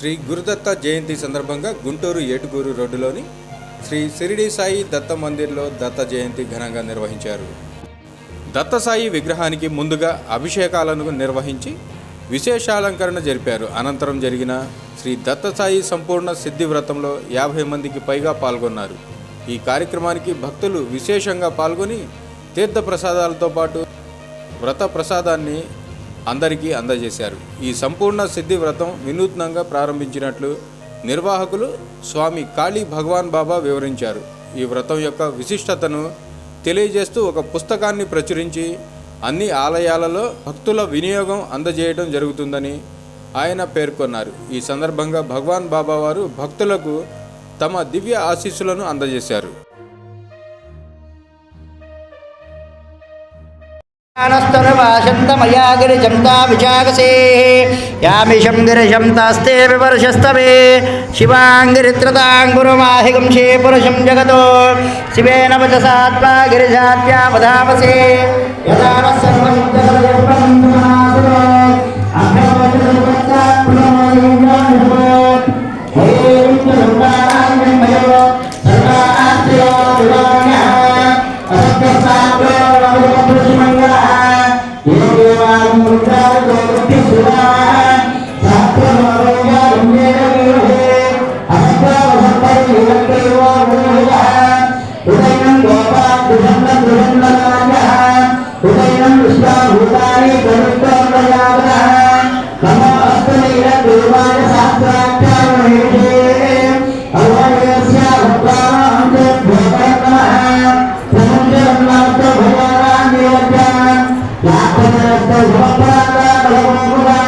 శ్రీ గురుదత్త జయంతి సందర్భంగా గుంటూరు ఏటుగూరు రోడ్డులోని శ్రీ సిరిడి సాయి దత్త మందిర్లో దత్త జయంతి ఘనంగా నిర్వహించారు. దత్తసాయి విగ్రహానికి ముందుగా అభిషేకాలను నిర్వహించి విశేషాలంకరణ జరిపారు. అనంతరం జరిగిన శ్రీ దత్తసాయి సంపూర్ణ సిద్ధి వ్రతంలో యాభై మందికి పైగా పాల్గొన్నారు. ఈ కార్యక్రమానికి భక్తులు విశేషంగా పాల్గొని తీర్థ ప్రసాదాలతో పాటు వ్రత ప్రసాదాన్ని అందరికీ అందజేశారు. ఈ సంపూర్ణ సిద్ధి వ్రతం వినూత్నంగా ప్రారంభించినట్లు నిర్వాహకులు స్వామి కాళీ భగవాన్ బాబా వివరించారు. ఈ వ్రతం యొక్క విశిష్టతను తెలియజేస్తూ ఒక పుస్తకాన్ని ప్రచురించి అన్ని ఆలయాలలో భక్తుల వినియోగం అందజేయడం జరుగుతుందని ఆయన పేర్కొన్నారు. ఈ సందర్భంగా భగవాన్ బాబా వారు భక్తులకు తమ దివ్య ఆశీస్సులను అందజేశారు. स्तरवाशन्तमया गिरिजं ता विचाकसे यामिषं गिरिशं तास्ते विवर्षस्तवे शिवाङ्गिरित्रतां गुरुमाहिगंशे पुरुषं जगतो शिवेन वचसात्मा गिरिजात्या वधावसे यदा नः सर्वं సత్వ Yang benar-benar berapa